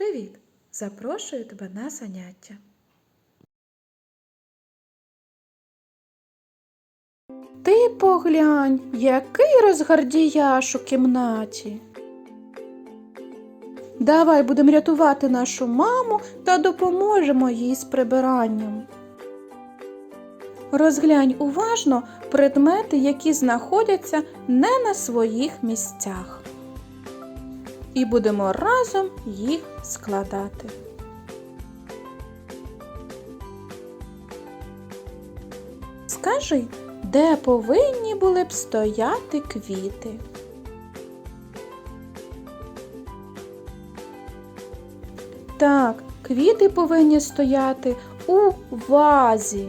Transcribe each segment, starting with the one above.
Привіт! Запрошую тебе на заняття. Ти поглянь, який розгардіяш у кімнаті. Давай будемо рятувати нашу маму та допоможемо їй з прибиранням. Розглянь уважно предмети, які знаходяться не на своїх місцях. І будемо разом їх складати. Скажи, де повинні були б стояти квіти? Так, квіти повинні стояти у вазі.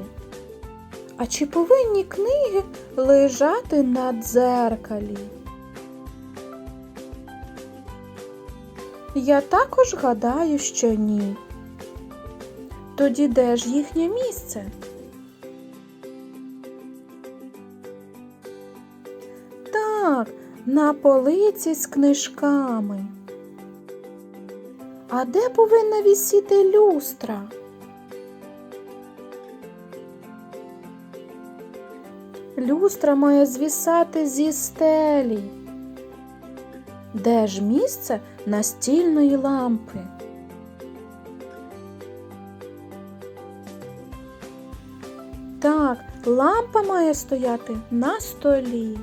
А чи повинні книги лежати на дзеркалі? Я також гадаю, що ні. Тоді де ж їхнє місце? Так, на полиці з книжками. А де повинна вісіти люстра? Люстра має звісати зі стелі. Де ж місце настільної лампи? Так, лампа має стояти на столі.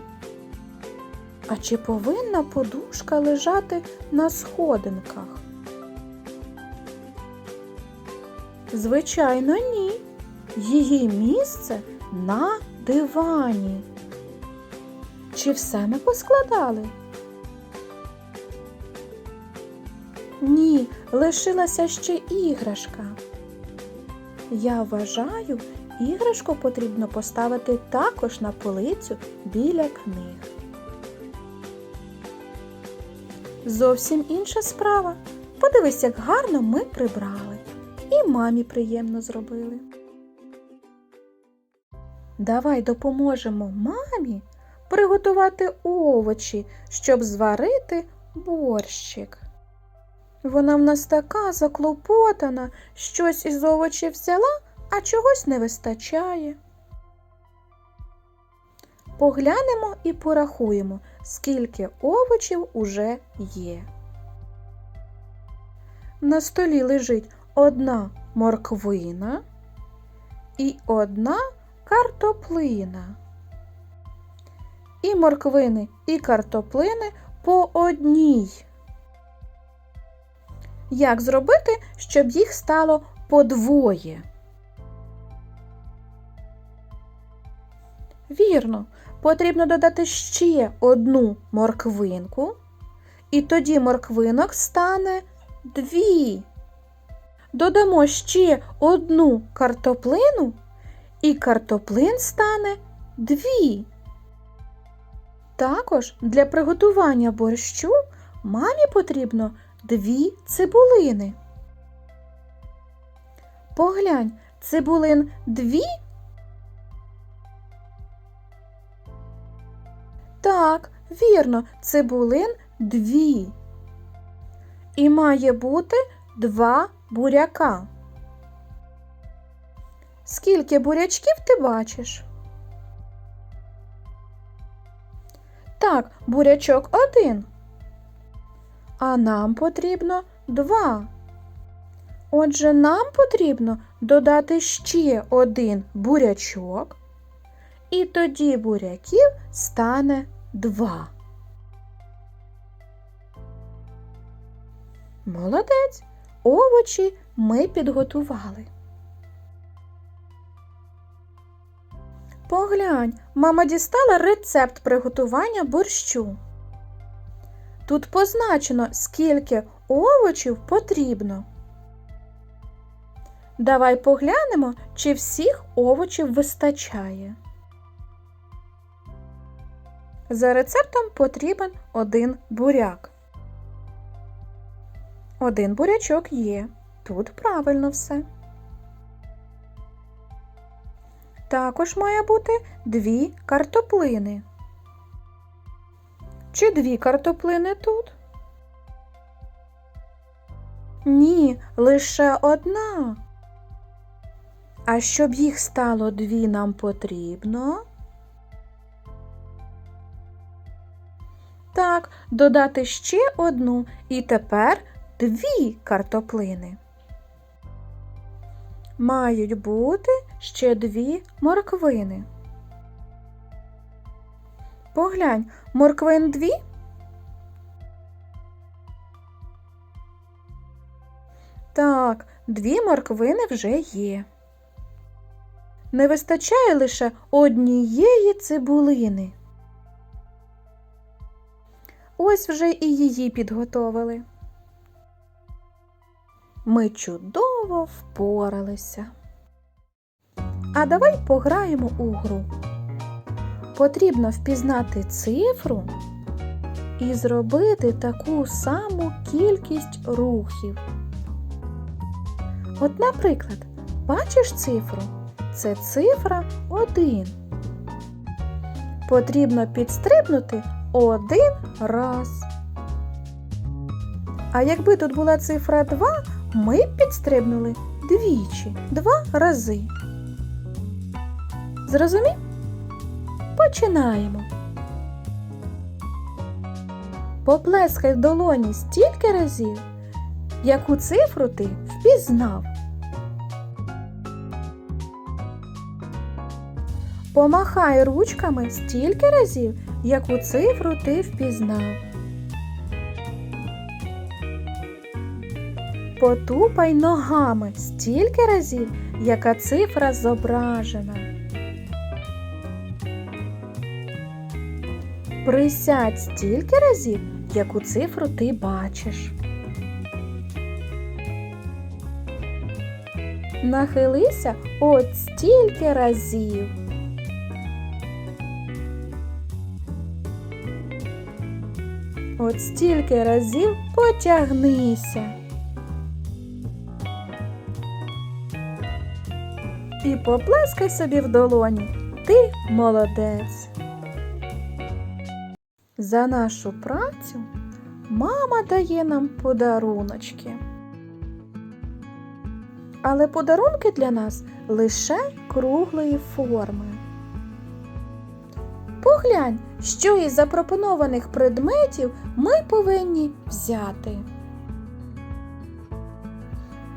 А чи повинна подушка лежати на сходинках? Звичайно, ні. Її місце на дивані. Чи все ми поскладали? Ні, лишилася ще іграшка. Я вважаю, іграшку потрібно поставити також на полицю біля книг. Зовсім інша справа. Подивись, як гарно ми прибрали. І мамі приємно зробили. Давай допоможемо мамі приготувати овочі, щоб зварити борщик. Вона в нас така заклопотана, щось із овочів взяла, а чогось не вистачає. Поглянемо і порахуємо, скільки овочів уже є. На столі лежить одна морквина і одна картоплина. І морквини, і картоплини по одній. Як зробити, щоб їх стало подвоє? Вірно, потрібно додати ще одну морквинку, і тоді морквинок стане дві. Додамо ще одну картоплину, і картоплин стане дві. Також для приготування борщу мамі потрібно дві цибулини. Поглянь, цибулин дві. Так, вірно, цибулин дві. І має бути два буряка. Скільки бурячків ти бачиш? Так, бурячок один. А нам потрібно два. Отже, нам потрібно додати ще один бурячок, і тоді буряків стане два. Молодець. Овочі ми підготували. Поглянь, мама дістала рецепт приготування борщу. Тут позначено, скільки овочів потрібно. Давай поглянемо, чи всіх овочів вистачає. За рецептом потрібен один буряк. Один бурячок є. Тут правильно все. Також має бути дві картоплини. Чи дві картоплини тут? Ні, лише одна. А щоб їх стало дві, нам потрібно. Так, додати ще одну і тепер дві картоплини. Мають бути ще дві морквини. Поглянь, морквин дві? Так, дві морквини вже є. Не вистачає лише однієї цибулини. Ось вже і її підготовили. Ми чудово впоралися. А давай пограємо у гру. Потрібно впізнати цифру і зробити таку саму кількість рухів. От, наприклад, бачиш цифру? Це цифра 1. Потрібно підстрибнути один раз. А якби тут була цифра 2, ми б підстрибнули двічі, два рази. Зрозумів? Починаємо. Поплескай в долоні стільки разів, яку цифру ти впізнав. Помахай ручками стільки разів, яку цифру ти впізнав. Потупай ногами стільки разів, яка цифра зображена. Присядь стільки разів, яку цифру ти бачиш. Нахилися от стільки разів. От стільки разів потягнися. І поплескай собі в долоні. Ти молодець. За нашу працю мама дає нам подаруночки. Але подарунки для нас лише круглої форми. Поглянь, що із запропонованих предметів ми повинні взяти.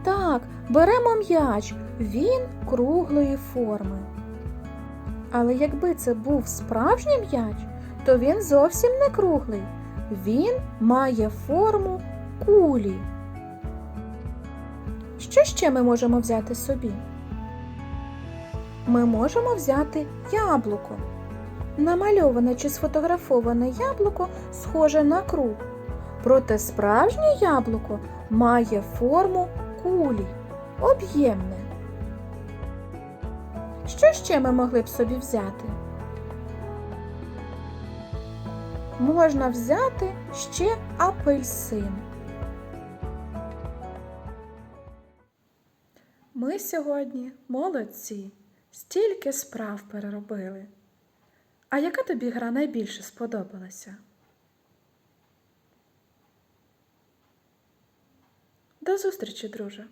Так, беремо м'яч, він круглої форми. Але якби це був справжній м'яч, то він зовсім не круглий. Він має форму кулі. Що ще ми можемо взяти собі? Ми можемо взяти яблуко. Намальоване чи сфотографоване яблуко схоже на круг. Проте справжнє яблуко має форму кулі, об'ємне. Що ще ми могли б собі взяти? Можна взяти ще апельсин. Ми сьогодні молодці, стільки справ переробили. А яка тобі гра найбільше сподобалася? До зустрічі, друже!